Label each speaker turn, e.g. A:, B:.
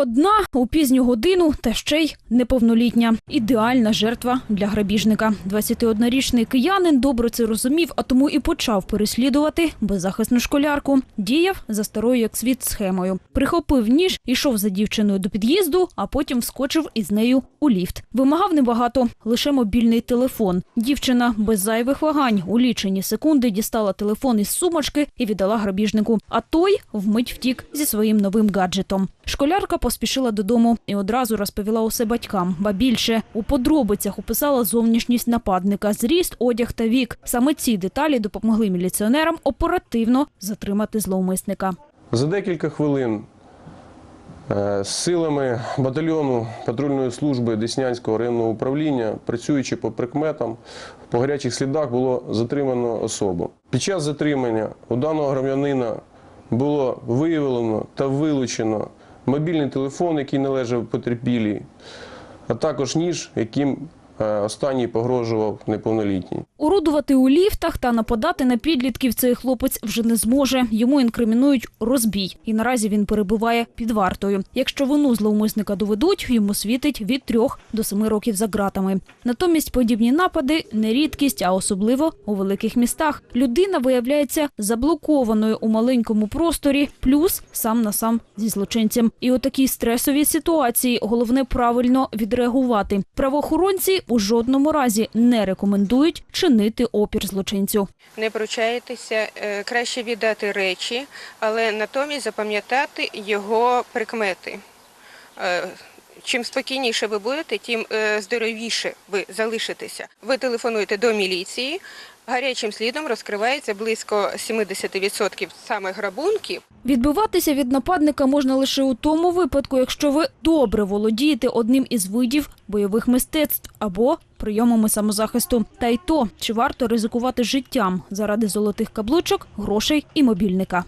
A: Одна у пізню годину та ще й неповнолітня. Ідеальна жертва для грабіжника. 21-річний киянин добре це розумів, а тому і почав переслідувати беззахисну школярку. Діяв за старою як світ схемою. Прихопив ніж, ішов за дівчиною до під'їзду, а потім вскочив із нею у ліфт. Вимагав небагато, лише мобільний телефон. Дівчина без зайвих вагань у лічені секунди дістала телефон із сумочки і віддала грабіжнику. А той вмить втік зі своїм новим гаджетом. Школярка поспішила додому і одразу розповіла усе батькам. Ба більше у подробицях описала зовнішність нападника, зріст, одяг та вік. Саме ці деталі допомогли міліціонерам оперативно затримати зловмисника.
B: За декілька хвилин е, з силами батальйону патрульної служби Деснянського районного управління, працюючи по прикметам, по гарячих слідах було затримано особу. Під час затримання у даного громадянина було виявлено та вилучено мобільний телефон, який належав потерпілій, а також ніж, яким останній погрожував неповнолітній.
A: Орудувати у ліфтах та нападати на підлітків цей хлопець вже не зможе. Йому інкримінують розбій, і наразі він перебуває під вартою. Якщо вину зловмисника доведуть, йому світить від трьох до семи років за ґратами. Натомість подібні напади не рідкість, а особливо у великих містах. Людина виявляється заблокованою у маленькому просторі, плюс сам на сам зі злочинцем. І у такій стресовій ситуації головне правильно відреагувати. Правоохоронці у жодному разі не рекомендують чинити опір злочинцю.
C: не пручаєтеся, е, краще віддати речі, але натомість запам'ятати його прикмети. Чим спокійніше ви будете, тим е, здоровіше ви залишитеся. Ви телефонуєте до міліції. Гарячим слідом розкривається близько 70% саме грабунків.
A: Відбиватися від нападника можна лише у тому випадку, якщо ви добре володієте одним із видів бойових мистецтв або прийомами самозахисту. Та й то, чи варто ризикувати життям заради золотих каблучок, грошей і мобільника.